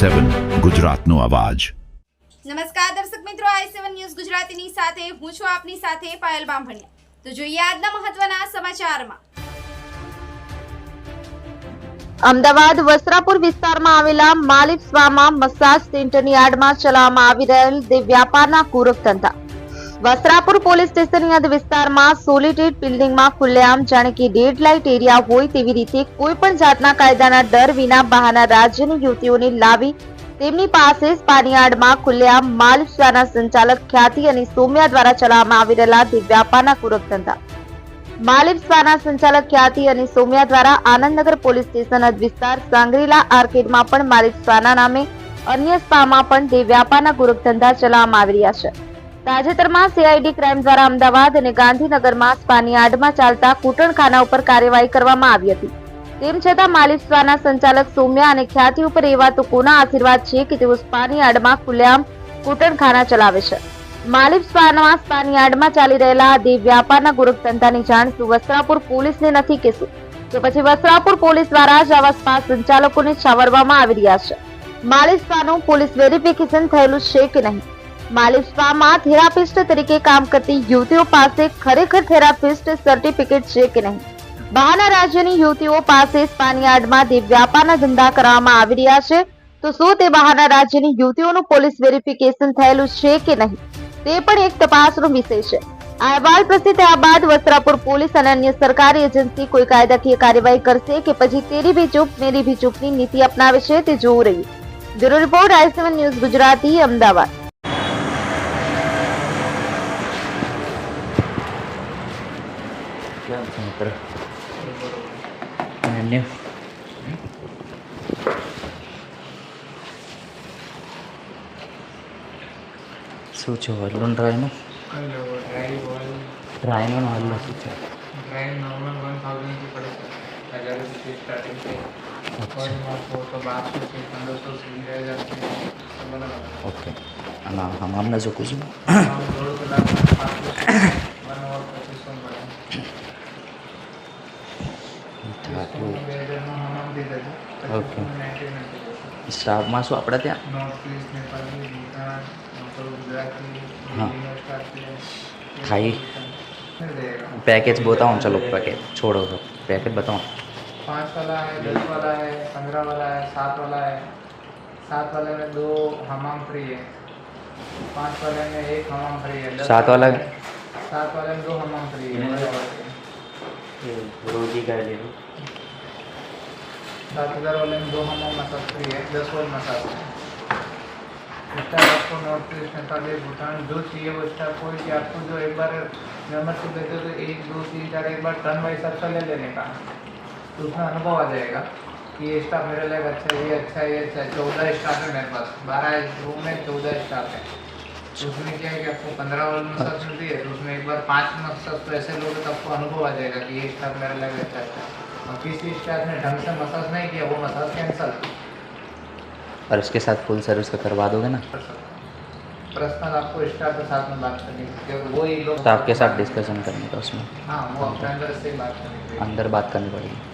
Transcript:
સેવન ગુજરાતનો અવાજ. નમસ્કાર દર્શક મિત્રો આઈ સેવન ન્યૂઝ ગુજરાતીની સાથે હું છું આપની સાથે પાયલ બામભણિયા. તો જોઈએ આજના મહત્વના સમાચારમાં. અમદાવાદ વસ્ત્રાપુર વિસ્તારમાં આવેલા માલિક સ્વામા મસાજ સેન્ટરની આડમાં ચલાવવામાં આવી રહેલ વ્યાપારના કુરક ધંધા. વસ્ત્રાપુર પોલીસ સ્ટેશન યાદ વિસ્તારમાં સોલિટેડ બિલ્ડિંગમાં ખુલ્લેઆમ, જાણે કે રેડ લાઇટ એરિયા હોય તેવી રીતે કોઈ પણ જાતના કાયદાના ડર વિના બહારના રાજ્યની યુવતીઓને લાવી તેમની પાસે જ પાણીયાડમાં ખુલ્લેઆમ માલ શાના સંચાલક ખ્યાતિ અને સોમ્યા દ્વારા ચલાવવામાં આવી રહેલા દેહ વ્યાપારના કુરક ધંધા સ્પાના સંચાલક ખ્યાતિ અને સોમ્યા દ્વારા આનંદનગર પોલીસ સ્ટેશન વિસ્તાર સાંગરીલા આર્કેડમાં પણ સ્પાના નામે અન્ય સ્પામાં પણ દેવ્યાપાના ગુરક ધંધા ચલાવવામાં આવી રહ્યા છે. તાજેતરમાં સીઆઈડી ક્રાઇમ દ્વારા અમદાવાદ અને ગાંધીનગરમાં સ્પાની આડમાં ચાલતા કૂટણખાના ઉપર કાર્યવાહી કરવામાં આવી હતી. તેમ છતાં માલિક સ્પાના સંચાલક સૌમ્યા અને ખ્યાતિ ઉપર એવા તો કોના આશીર્વાદ છે કે તેઓ સ્પાની આડમાં ખુલ્લેઆમ કૂટણખાના ચલાવે છે? માલિક સ્પાનમાં સ્પાની આડમાં ચાલી રહેલા આ વ્યાપારના ગુરખ ધંધાની જાણ વસ્ત્રાપુર પોલીસને નથી કે શું? કે પછી વસ્ત્રાપુર પોલીસ દ્વારા જ આવા સ્પા સંચાલકોને છાવરવામાં આવી રહ્યા છે. માલિક સ્પાનું પોલીસ વેરિફિકેશન થયેલું છે કે નહીં? માલિક સ્પામાં થેરાપિસ્ટ તરીકે કામ કરતી યુવતીઓ પાસે ખરેખર થેરાપિસ્ટ સર્ટિફિકેટ છે કે નહીં? બહારના રાજ્યની યુવતીઓ પાસે સ્પાનિયાર્ડમાં આડમાં વ્યાપારના ધંધા કરવામાં આવી રહ્યા છે. તો શું તે બહારના રાજ્યની યુવતીઓનું પોલીસ વેરિફિકેશન થયેલું છે કે નહીં? તે પણ એક તપાસનો વિષય છે. આ અહેવાલ પ્રસિદ્ધ થયા બાદ વસ્ત્રાપુર પોલીસ અને અન્ય સરકારી એજન્સી કોઈ કાયદાકીય કાર્યવાહી કરશે કે પછી તેરી ભી ચૂપ મેરી ભી ચૂપની નીતિ અપનાવે છે તે જોવું રહ્યું. Bureau report I news Gujarati, Ahmedabad. આપણે અને શું છે વલ્લું ડ્રાયનું ડ્રાયનો શું છે ડ્રાય નોર્મલ વન થાઉઝન્ડથી પડે હજાર રૂપિયા સ્ટાર્ટિંગ છે ઓકે અને હમામના જો કુછ જશે સ્ટાફમાં શું આપણે ત્યાં નોર્થ ઈસ્ટ નેપાળી ભૂટાન નોકર ગુજરાતી हाँ. દિલ્હીનો સ્ટાફ છે खाई मिल जाएगा पैकेज बताओ चलो पैकेज छोड़ो तो पैकेज बताओ पाँच वाला है दस वाला है पंद्रह वाला है सात वाला है सात वाले में दो हमाम फ्री है पाँच वाले में एक हमाम फ्री है दस सात वाला- सात वाले में दो हमाम फ्री है रोजी का ले सात हज़ार वाले में दो हमाम मसाज फ्री है, दस वाले मसाज। स्टाफ आपको नॉर्थ ईस्ट नेपाली भूटान जो चाहिए वो स्टाफ कोई कि आपको जो एक बार मेम्बरशिप देते हो तो एक, दो, तीन, चार, एक बार टर्न वाइज सबसे ले लेने का। तो उसमें अनुभव आ जाएगा कि ये स्टाफ मेरे लिए अच्छा है, ये अच्छा है, ये अच्छा है। चौदह स्टाफ है मेरे पास, बारह रूम में चौदह स्टाफ है। उसमें क्या है कि आपको पंद्रह वाली मसाज मिलती है तो उसमें एक बार पाँच मसाज तो ऐसे लोगे तो आपको अनुभव आ जाएगा कि ये स्टाफ मेरे भी अच्छा है। और किसी स्टाफ ने ढंग से मसाज नहीं किया वो मसाज कैंसल और उसके साथ फुल सर्विस का करवा दोगे ना? पर्सनल आपको स्टाफ के साथ में बात करनी है क्योंकि वो ही लोग स्टाफ के साथ डिस्कशन करने का उसमें। हाँ वो अपने अंदर से बात करनी अंदर बात करनी पड़ेगी।